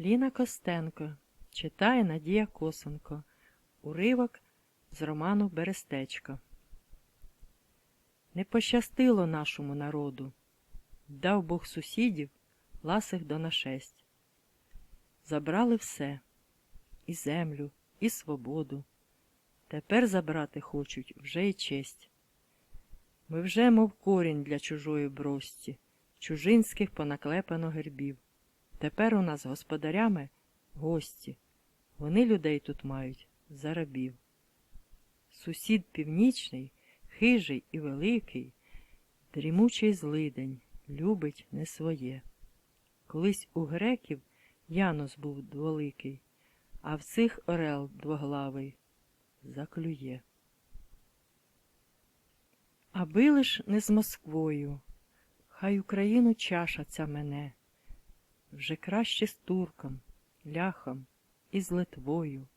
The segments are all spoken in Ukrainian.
Ліна Костенко читає Надія Косенко. Уривок з роману Берестечко. Не пощастило нашому народу. Дав Бог сусідів ласих до нашесть. Забрали все і землю, і свободу. Тепер забрати хочуть вже й честь. Ми вже, мов корінь для чужої брості, чужинських понаклепано гербів. Тепер у нас господарями гості. Вони людей тут мають за рабів. Сусід північний, хижий і великий, дрімучий злидень, любить не своє. Колись у греків Янос був дволикий, а в цих орел двоглавий заклює. Аби лиш не з Москвою, хай Україну чаша ця мене, вже краще з турком, ляхом і з Литвою,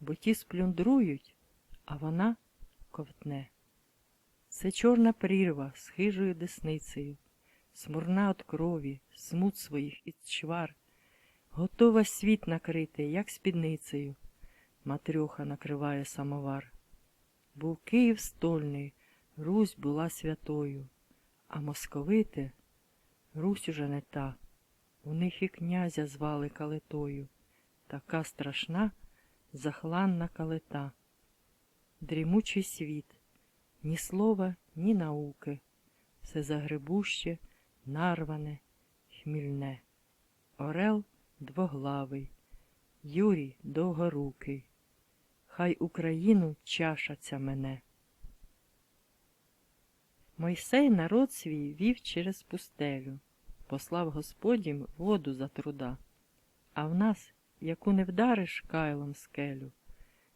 бо ті сплюндрують, а вона ковтне. Це чорна прірва з хижою десницею, смурна от крові, смут своїх і чвар, готова світ накрити, як спідницею, матрьоха накриває самовар. Був Київ стольний, Русь була святою, а московити Русь уже не та. У них і князя звали калитою, така страшна, захланна калита. Дрімучий світ, ні слова, ні науки, все загребуще, нарване, хмільне. Орел двоглавий, Юрій довгорукий, хай Україну чаша ця мене. Мойсей народ свій вів через пустелю, послав Господім воду за труда, а в нас, яку не вдариш кайлом скелю,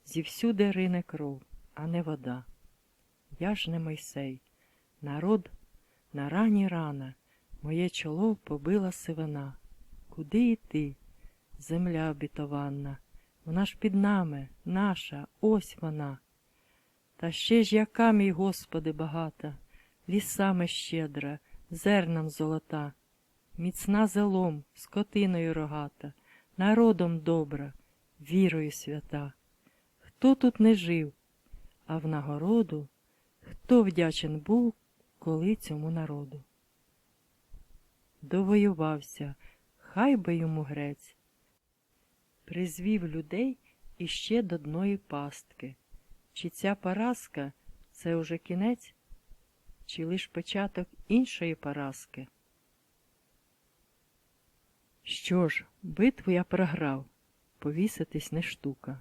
зівсюди рине кров, а не вода. Я ж не Мойсей, народ на рані рана, моє чоло побила сивина. Куди йти, земля обітованна? Вона ж під нами, наша, ось вона. Та ще ж яка, мій Господи, багата, лісами щедра, зерном золота, міцна зелом, скотиною рогата, народом добра, вірою свята. Хто тут не жив, а в нагороду хто вдячен був коли цьому народу? Довоювався, хай би йому грець, призвів людей іще до дної пастки. Чи ця поразка це уже кінець, чи лиш початок іншої поразки? Що ж, битву я програв, повіситись не штука.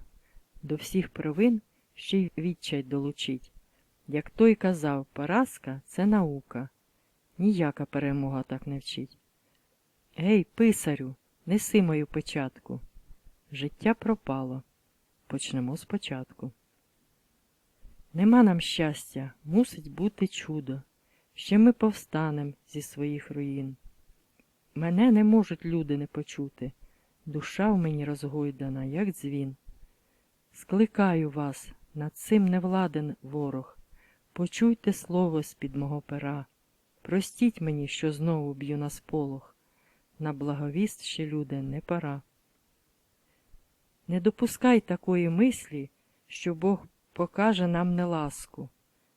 До всіх провин ще й відчай долучить. Як той казав, поразка це наука. Ніяка перемога так не вчить. Гей, писарю, неси мою печатку. Життя пропало. Почнемо спочатку. Нема нам щастя, мусить бути чудо. Ще ми повстанем зі своїх руїн. Мене не можуть люди не почути. Душа в мені розгойдана, як дзвін. Скликаю вас, над цим не владен ворог. Почуйте слово з-під мого пера. Простіть мені, що знову б'ю на сполох. На благовіст ще, люди, не пора. Не допускай такої мислі, що Бог покаже нам неласку.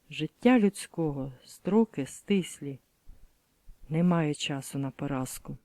Життя людського строки стислі. Немає часу на поразку.